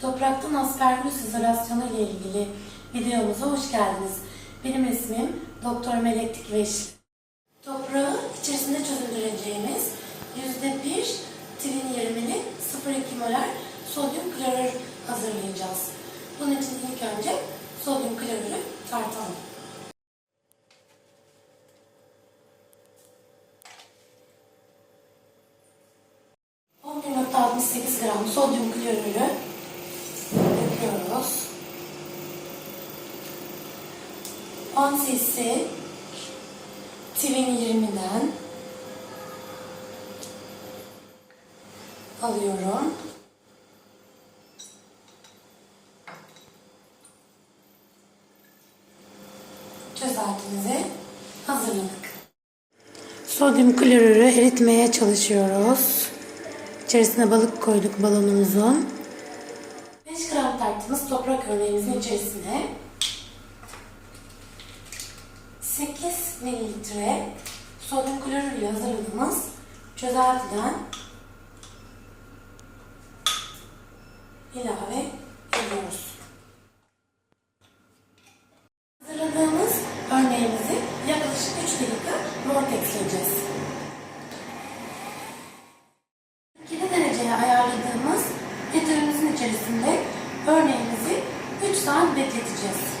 Topraktan aspergillus izolasyonu ile ilgili videomuza hoş geldiniz. Benim ismim Doktor Melek Dikveş. Toprağı içerisinde çözündüreceğimiz %1 tril 20'li 0,2 molar sodyum klorür hazırlayacağız. Bunun için ilk önce sodyum klorürü tartalım. 11.68 gram sodyum klorürü döküyoruz. 10 cc Twin 20'den alıyorum. Çözeltimizi hazırladık. Sodyum klorürü eritmeye çalışıyoruz. İçerisine balık koyduk balonumuzun. 5 gram tarttığımız toprak örneğimizin içerisine 8 mililitre sodyum klorür ile hazırladığımız çözeltiden ilave ediyoruz. Hazırladığımız örneğimizi yaklaşık 3 dakika vortexleyeceğiz. 2 dereceye ayarladığımız heterimizin içerisinde örneğimizi 3 saat bekleteceğiz.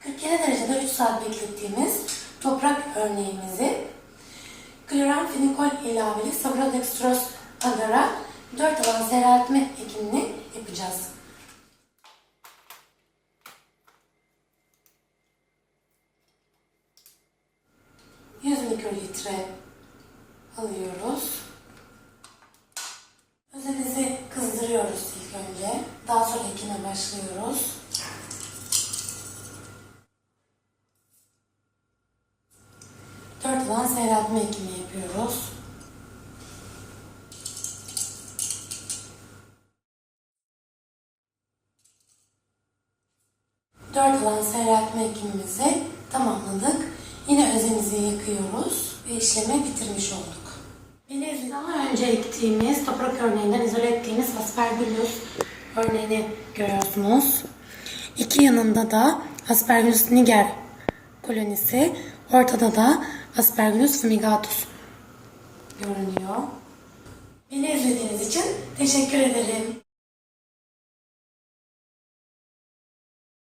47 derecede 3 saat beklettiğimiz toprak örneğimizi kloranfinikol ilaveli sabrodextroz agara 4 alan seyreltme ekimini yapacağız. ...100 mikrolitre alıyoruz. Özenizi kızdırıyoruz ilk önce. Daha sonra ekime başlıyoruz. Dört alan seyreltme ekimi yapıyoruz. Dört alan seyreltme ekimimizi tamamladık. Yine özemizi yakıyoruz ve işlemi bitirmiş olduk. Daha önce ektiğimiz toprak örneğinden izole ettiğimiz aspergillus örneğini görüyorsunuz. İki yanında da aspergillus niger kolonisi, ortada da aspergillus fumigatus görünüyor. Beni izlediğiniz için teşekkür ederim.